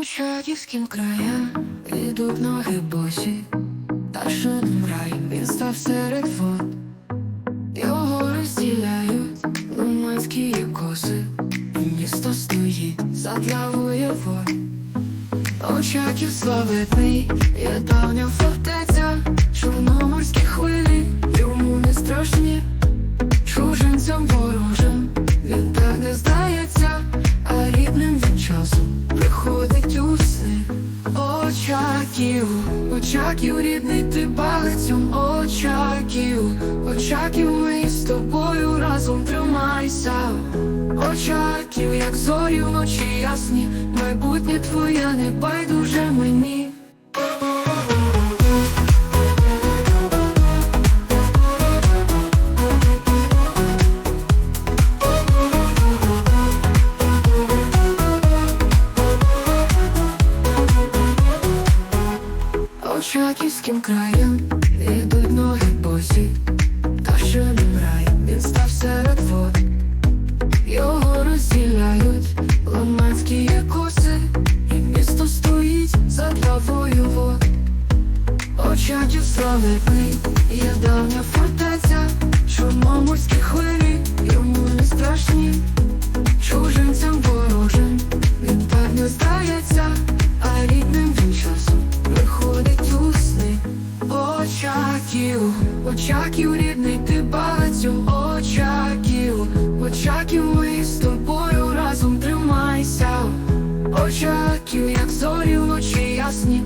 Очаківським краям ідуть ноги босі, та шином рай він став серед вод. Його розділяють лиманські коси, місто стоїть задля воєвод. Очаків славетний, є давня фортеця, Очаків, очаків, рідний ти балицям, очаків, очаків, ми з тобою разом тримайся. Очаків, як зорі вночі ясні, майбутнє твоє не байдуже мені. Очаківським краєм ідуть ноги босі, та що не рай, він став серед вод. Його розділяють ламанські коси, і місто стоїть за главою вод. Очаків славетний, є давня фортеця, чорноморські хвилі, Очаків, очаків, рідний ти балицю, очаків, очаків, ми з тобою разом тримайся. Очаків, як зорі очі ясні,